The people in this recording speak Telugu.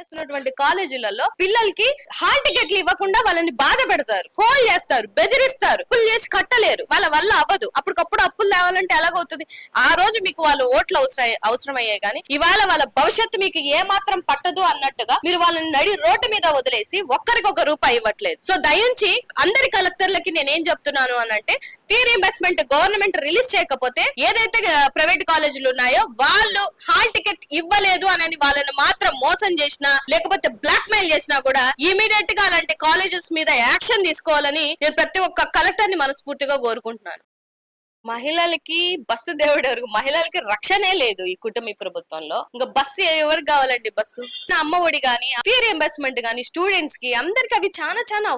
చేస్తున్నటువంటి కాలేజీలలో పిల్లలకి హాల్ టికెట్లు ఇవ్వకుండా వాళ్ళని బాధ పెడతారు హోల్ చేస్తారు బెదిరిస్తారు అప్పులు చేసి కట్టలేరు. వాళ్ళ వల్ల అవ్వదు. అప్పటికప్పుడు అప్పులు తేవాలంటే ఎలాగవుతుంది? ఆ రోజు మీకు వాళ్ళు ఓట్లు అవసరం అవసరమయ్యాయి కానీ ఇవాళ వాళ్ళ భవిష్యత్తు మీకు ఏ మాత్రం పట్టదు అన్నట్టుగా మీరు వాళ్ళని నడి రోడ్డు మీద వదిలేసి ఒక్కరికి ఒక రూపాయి ఇవ్వట్లేదు. సో దయించి అందరి కలెక్టర్లకి నేను ఏం చెప్తున్నాను అని అంటే ఫీ రీఎంబర్స్మెంట్ గవర్నమెంట్ రిలీజ్ చేయకపోతే ఏదైతే ప్రైవేట్ కాలేజీలు ఉన్నాయో వాళ్ళు హాల్ టికెట్ ఇవ్వలేదు అని వాళ్ళని మోసం చేసినా లేకపోతే బ్లాక్ మెయిల్ చేసినా కూడా ఇమీడియట్గా అలాంటి కాలేజెస్ మీద యాక్షన్ తీసుకోవాలని నేను ప్రతి ఒక్క కలెక్టర్ని మనస్ఫూర్తిగా కోరుకుంటున్నాను. మహిళలకి బస్సు దేవుడు ఎవరు? మహిళలకి రక్షణే లేదు ఈ కుటుంబ ప్రభుత్వంలో. ఇంకా బస్సు ఎవరికి కావాలండి బస్సు? నా అమ్మ ఒడి గాని ఫీ రియంబర్స్మెంట్ గాని స్టూడెంట్స్కి అందరికి అవి చాలా చాలా